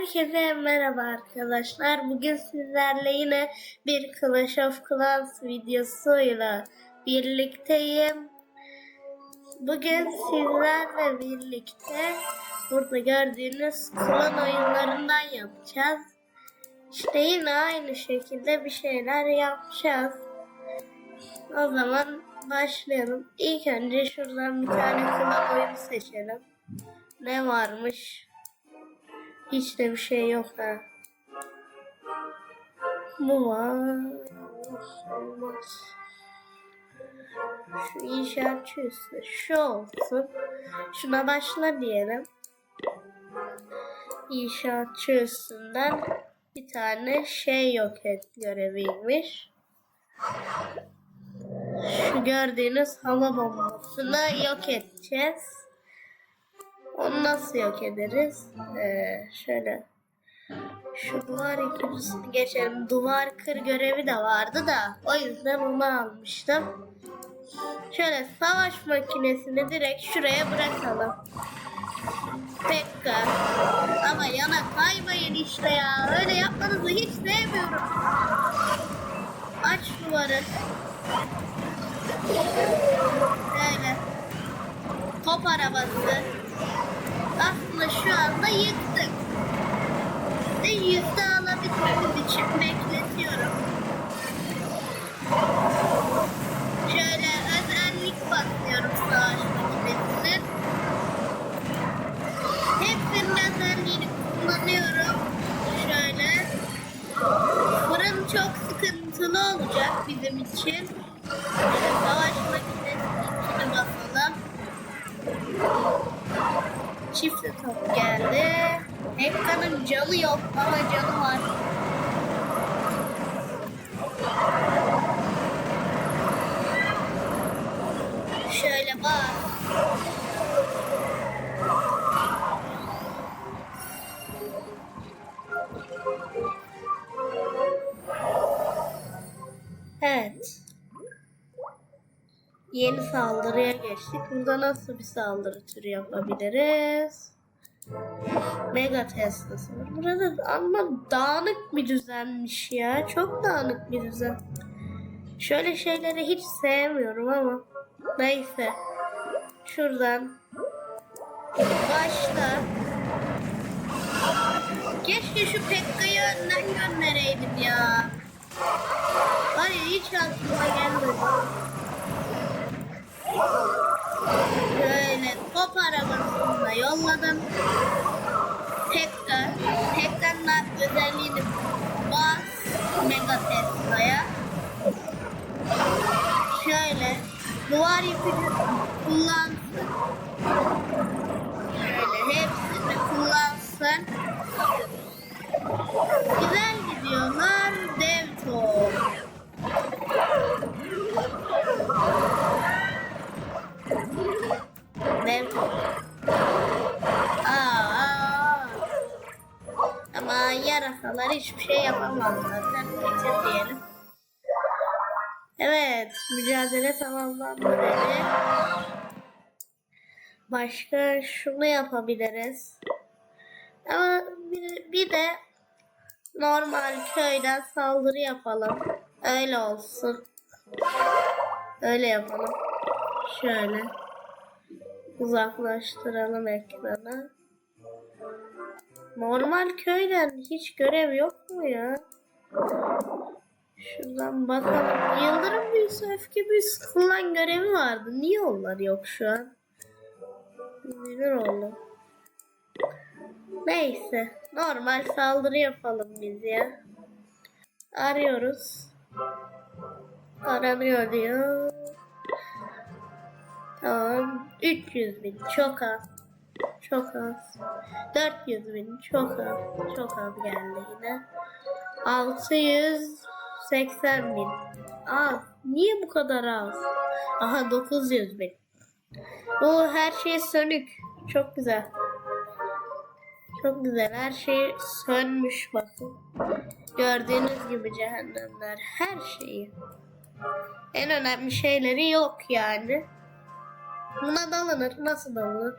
Herkese merhaba arkadaşlar. Bugün sizlerle yine bir Clash of Clans videosuyla birlikteyim. Bugün sizlerle birlikte burada gördüğünüz klan oyunlarından yapacağız. İşte yine aynı şekilde bir şeyler yapacağız. O zaman başlayalım. İlk önce şuradan bir tane klan oyunu seçelim. Ne varmış? Hiç de bir şey yok ha. Bu var. Olmaz. Şu inşaatçı üstü. Şu olsun. Şuna başla diyelim. İnşaatçı üstünden bir tane şey yok et göreviymiş. Şu gördüğünüz hava bombasını yok edeceğiz. Onu nasıl yok ederiz? Ee, şöyle. Şu duvar ikincisini geçelim. Duvar kır görevi de vardı da. O yüzden onu almıştım. Şöyle savaş makinesini direkt şuraya bırakalım. Pekka. Ama yana kaymayın işte ya. Öyle yapmanızı hiç sevmiyorum. Aç duvarı. Böyle. Top arabası aslında şu anda yıktık. Ve yüzde alabilmemiz için bekletiyorum. Şöyle özellik basıyorum savaş makinesinin. Hepsinin özelliğini kullanıyorum. Şöyle. Fırın çok sıkıntılı olacak bizim için. Şöyle savaş makinesinin basalım. Çift top geldi. Canı yok ama canı var. Şöyle bak. Evet. Yeni saldırıya geçtik. Burada nasıl bir saldırı türü yapabiliriz? Mega Tesla'sı var. Burada ama dağınık bir düzenmiş ya. Çok dağınık bir düzen. Şöyle şeyleri hiç sevmiyorum ama. Neyse. Şuradan. Başla. Keşke şu Pekka'yı önden göndereydim ya. Var ya hiç aklıma gelmedi. Top. Aa, aa. Ama yarasalar hiçbir şey yapamazlar. Bitir diyelim. Evet, mücadele tamamlandı dedi. Başka şunu yapabiliriz. Ama bir, bir de normal köyden saldırı yapalım. Öyle olsun. Öyle yapalım. Şöyle. Uzaklaştıralım ekranı. Normal köyden hiç görev yok mu ya? Şuradan bakalım. Yıldırım büyüsü, öfke büyüsü kullan görevi vardı. Niye onlar yok şu an? Neler oldu? Neyse. Normal saldırı yapalım biz ya. Arıyoruz. Aranıyor diyor. Tamam. 300 bin. Çok az. Çok az. 400 bin. Çok az. Çok az geldi yine. 680 bin. Az. Niye bu kadar az? Aha 900 bin. Bu her şey sönük. Çok güzel. Çok güzel. Her şey sönmüş bakın. Gördüğünüz gibi cehennemler. Her şeyi. En önemli şeyleri yok yani. Buna dalınır. Nasıl dalınır?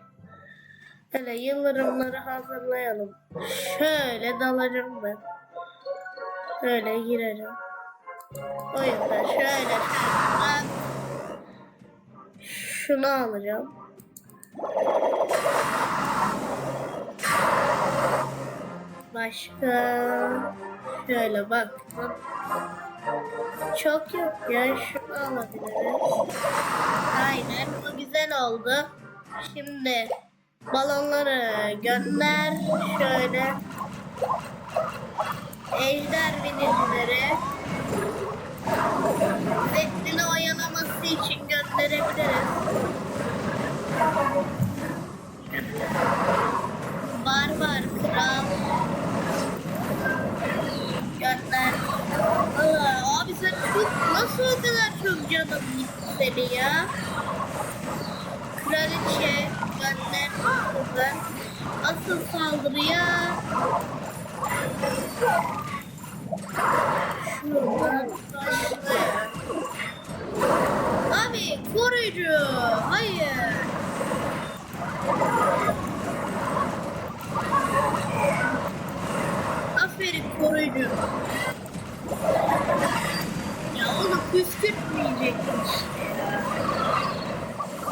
Hele yıldırımları hazırlayalım. Şöyle dalacağım ben. Şöyle girerim. O yüzden şöyle ben şunu alacağım. Başka şöyle bak. Çok yok ya şunu alabiliriz. Aynen güzel oldu. Şimdi balonları gönder şöyle. Ejder binicileri Zeytin'i oyalaması için gönderebiliriz. Barbar kral gönder. Aa, abi sen çok nasıl o kadar çok canım gitti seni ya? Kraliçe gönder buradan. Asıl saldırıya şuradan başla. Abi koruyucu. Hayır. Aferin koruyucu. Ya onu püskürtmeyecektin işte ya.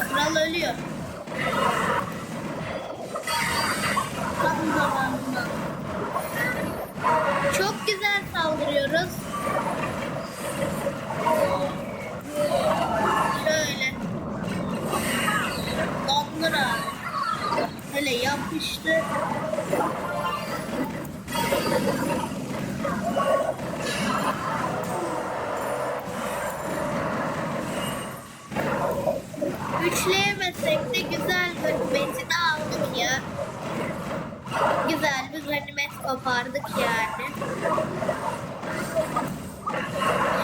Kral ölüyor. Tam zamanında. Çok güzel saldırıyoruz. Şöyle. Dondur abi. Hele yapıştı. Üçleyemesek de güzel ganimetini aldık ya. Güzel bir ganimet kopardık yani.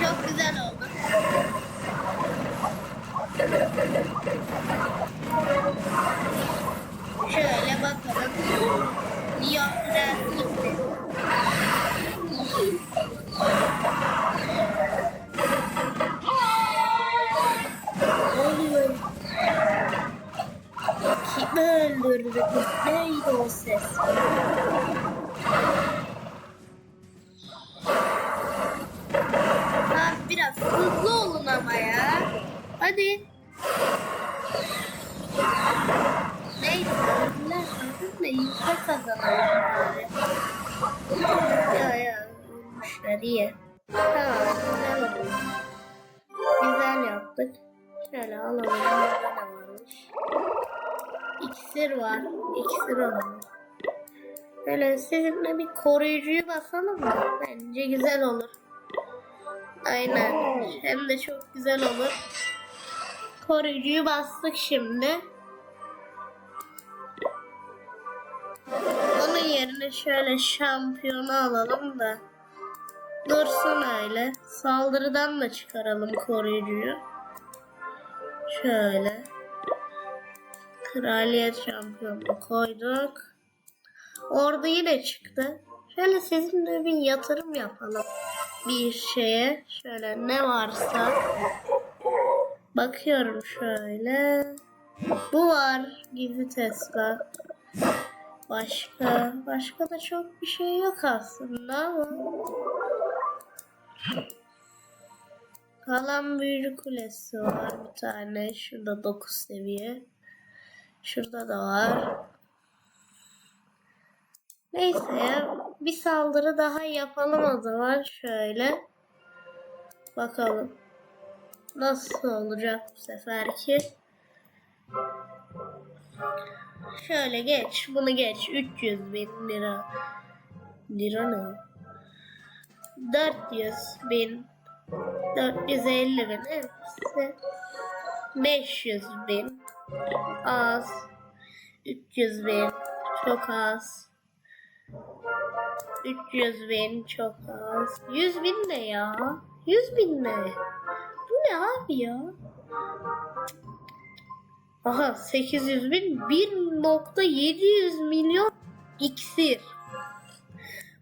Çok güzel oldu. Şöyle bakalım. Lyon Prens gitti. Ne oluyor? Kimi öldürdü? Neydi o ses? Burada ne varmış? İksir var. İksir alalım. Böyle sizinle bir koruyucuyu basalım mı? Bence güzel olur. Aynen. Hem de çok güzel olur. Koruyucuyu bastık şimdi. Onun yerine şöyle şampiyonu alalım da. Dursun öyle. Saldırıdan da çıkaralım koruyucuyu. Şöyle. Kraliyet şampiyonu koyduk. Orada yine çıktı. Şöyle sizinle bir yatırım yapalım. Bir şeye. Şöyle ne varsa. Bakıyorum şöyle. Bu var. Gizli Tesla. Başka. Başka da çok bir şey yok aslında ama. Kalan büyücü kulesi var bir tane. Şurada 9 seviye. Şurada da var. Neyse ya. Bir saldırı daha yapalım o zaman. Şöyle. Bakalım. Nasıl olacak bu seferki? Şöyle geç. Bunu geç. 300 bin lira. Lira ne? 400 bin 450 bin hepsi 500 bin. Az. 300 bin. Çok az. 300 bin çok az. 100 bin ne ya? 100 bin ne? Bu ne abi ya? Aha 800 bin. 1.700 milyon iksir.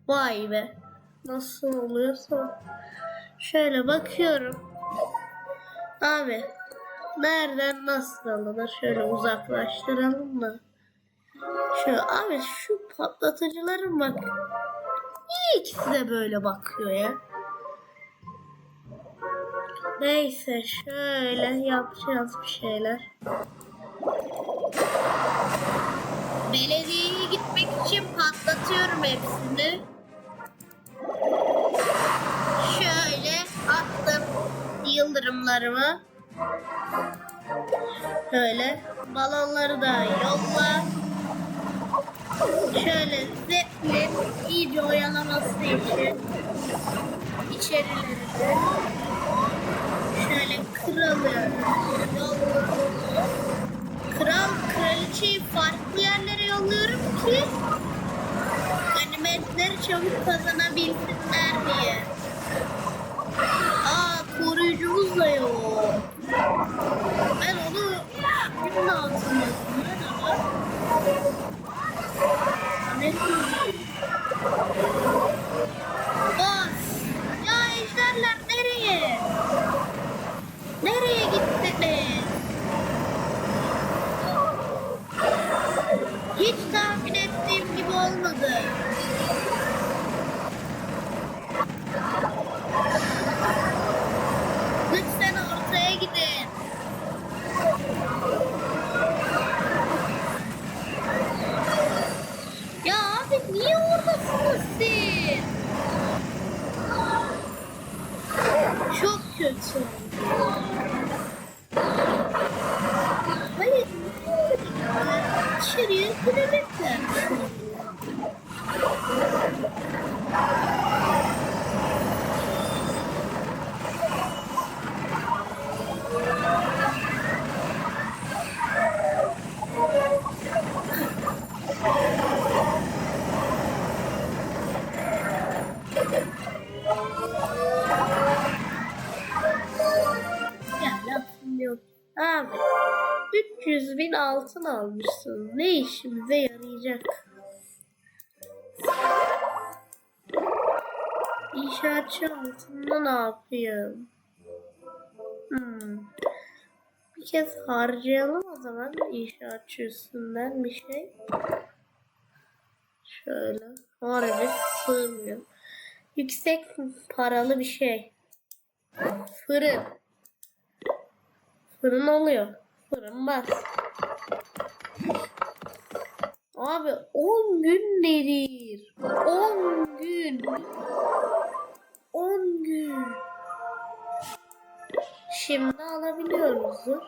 Vay be. Nasıl oluyorsa Şöyle bakıyorum. Abi nereden nasıl alınır? Şöyle uzaklaştıralım da. Şu abi şu patlatıcıların bak. Niye ikisi de böyle bakıyor ya? Neyse şöyle yapacağız bir şeyler. Belediyeye gitmek için patlatıyorum hepsini. Yıldırımlarımı. Şöyle balonları da yolla. Şöyle zeplin iyice oyalaması için içerileri de şöyle yolluyorum. Kral kraliçeyi farklı yerlere yolluyorum ki ganimetleri çabuk kazanabilsinler diye. Koruyucumuz da yok. Ben onu günün altında altın almışsın. Ne işimize yarayacak? İnşaatçı altında ne yapayım? Hmm. Bir kez harcayalım o zaman inşaatçı üstünden bir şey. Şöyle. Harbi sığmıyor. Yüksek paralı bir şey. Fırın. Fırın oluyor. Fırın bas. Abi 10 gün nedir? 10 gün. 10 gün. Şimdi alabiliyoruzdur.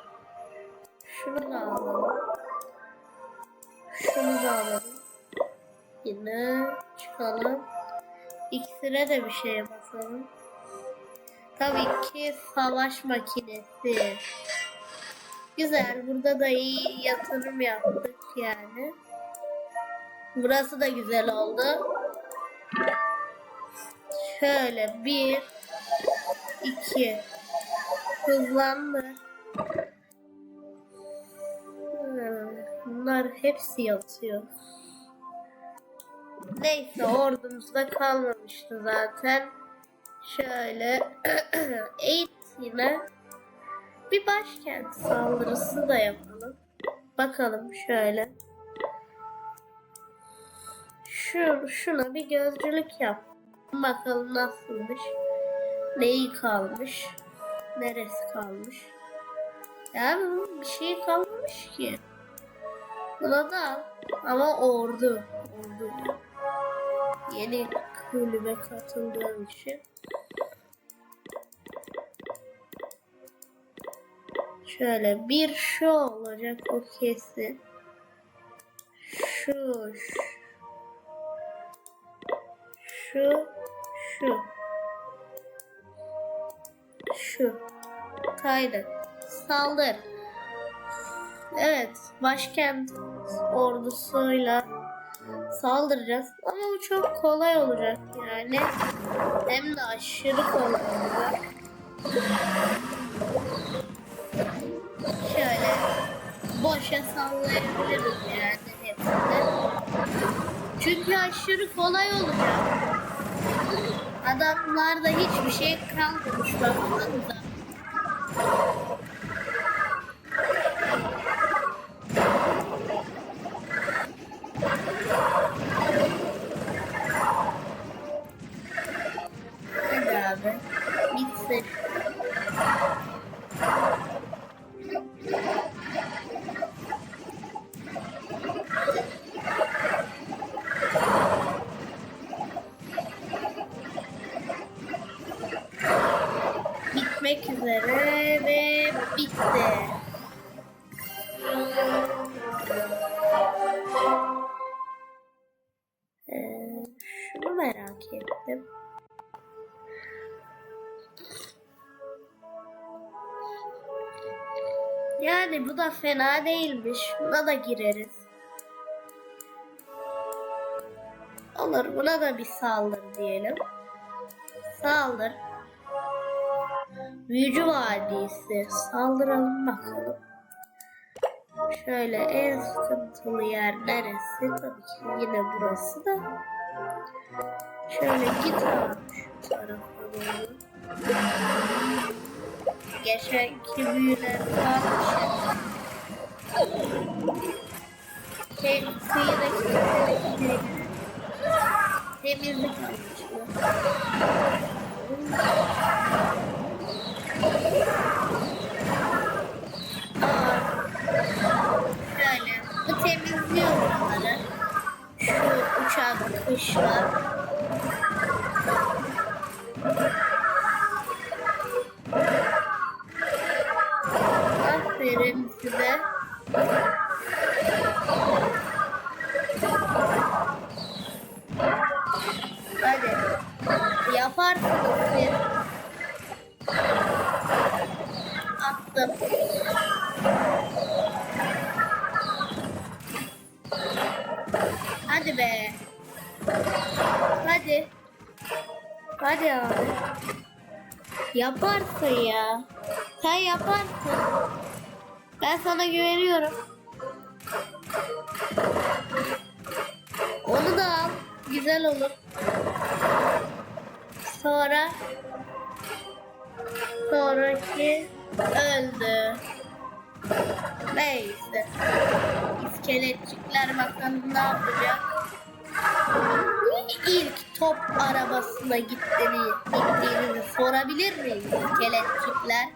Şunu da alalım. Şunu da alalım. Yine çıkalım. İksire de bir şey basalım. Tabii ki savaş makinesi. Güzel. Burada da iyi yatırım yaptık yani. Burası da güzel oldu. Şöyle bir, iki, hızlandı. Bunlar hepsi yatıyor. Neyse ordumuzda kalmamıştı zaten. Şöyle eğit yine bir başkent saldırısı da yapalım. Bakalım şöyle. Şu, şuna bir gözcülük yap. Bakalım nasılmış. Neyi kalmış? Neresi kalmış? Ya bir şey kalmamış ki. Buna da. Ama ordu. Ordu. Yeni kulübe katıldığım için. Şöyle bir şu olacak o kesin. Şu, şu, şu, şu. Kaydı. Saldır. Evet, başkent ordusuyla saldıracağız. Ama bu çok kolay olacak yani. Hem de aşırı kolay olacak. Boşa sallayabiliriz yani hepsini. Çünkü aşırı kolay olacak. Adamlarda hiçbir şey kalmamış baksanıza. Görüşmek üzere ve bitti. Ee, şunu merak ettim. Yani bu da fena değilmiş. Buna da gireriz. Olur buna da bir saldır diyelim. Saldır. Büyücü Vadisi. Saldıralım bakalım. Şöyle en sıkıntılı yer neresi? Tabii ki yine burası da. Şöyle git abi şu tarafa doğru. Geçenki büyüler kalmış. Şey, kıyıdaki şeyleri temizlik amaçlı. Aa, şöyle, bu temizliyor buraları. Şu uçak, kuşlar. Hadi abi. Yaparsın ya. Sen yaparsın. Ben sana güveniyorum. Onu da al. Güzel olur. Sonra sonraki öldü. Neyse. İskeletçikler bakalım ne yapacak. Top arabasına gittiğini, gittiğinizi sorabilir miyim iskeletçikler?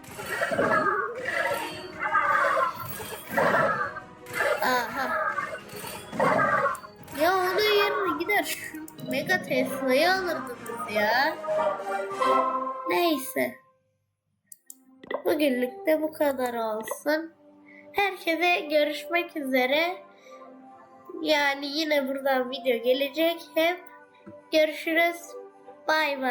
Aha. Ya onun yerine gider şu Mega Tesla'yı alırdınız ya. Neyse. Bugünlük de bu kadar olsun. Herkese görüşmek üzere. Yani yine buradan video gelecek. Hep görüşürüz. Bay bay.